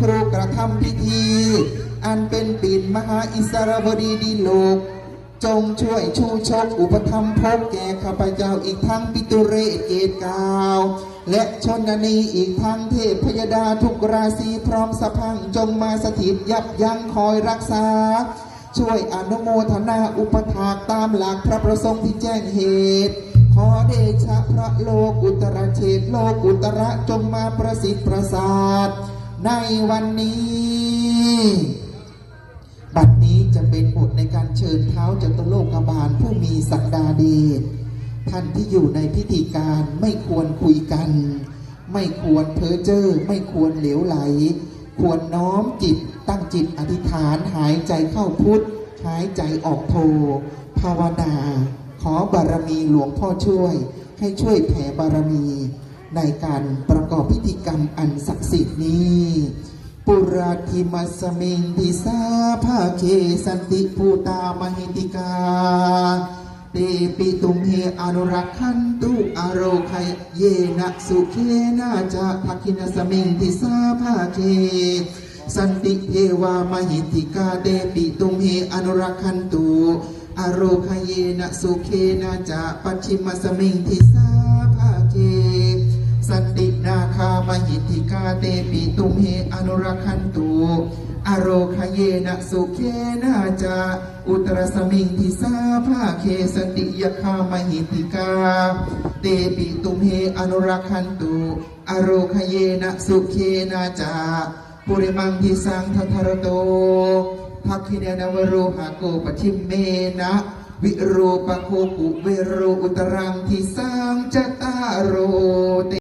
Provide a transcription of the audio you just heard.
ครูกระทำพิธี อันเป็นปิ่นมหาอิสรบดีดีโลก จงช่วยชูชกอุปธรรมภพแก่ข้าพเจ้าอีกทั้งปิตุเรเกตกาว และชนนีอีกทั้งเทพพยดาทุกราศีพร้อมสะพังจงมาสถิตยับยั้งคอยรักษา ช่วยอนุโมทนาอุปถากตามหลักพระประสงค์ที่แจ้งเหตุขอเดชะพระโลกุตระเฉดโลกุตระจงมาประสิทธิ์ประสาท ในวันนี้ บัดนี้จะเป็นบทในการเชิญเท้าจตุโลกบาลผู้มีศักดาเดชท่านที่อยู่ในพิธีการไม่ควรคุยกัน ไม่ควรเพ้อเจ้อไม่ควรเหลวไหล ควรน้อมจิตตั้งจิตอธิษฐานหายใจเข้าพุทธหายใจออกโท ภาวนา ขอบารมีหลวงพ่อช่วย ให้ช่วยแผ่บารมี ในการประกอบพิธีกรรม ราธิมัสมิงทิสาภาเคสันติภูตามหิติกาเตปิตุมเฮอนุรักขันตุอโรคยเยนะสุเคนาจะภักขินสมิงทิสาภาเคสันติเทวามหิติกาเตปิตุมเฮอนุรักขันตุอโรคยเยนะสุเคนาจะปัจฉิมสมิงทิสา สันตินาคามหิติกาเตปิตุมเฮอนุรักขันตุอโรคเยนะสุเคนาจาอุตรสมิงทิสาภาเคสันติยคามหิติกา เตปิตุมเฮอนุรักขันตุอโรคเยนะสุเคนาจาปุริมังทิสังทัทรโตภักขิเนนวโรหะโกปทิมเมนะ วิโรปโคกุเวโรอุตรังทิสังจตารโรเต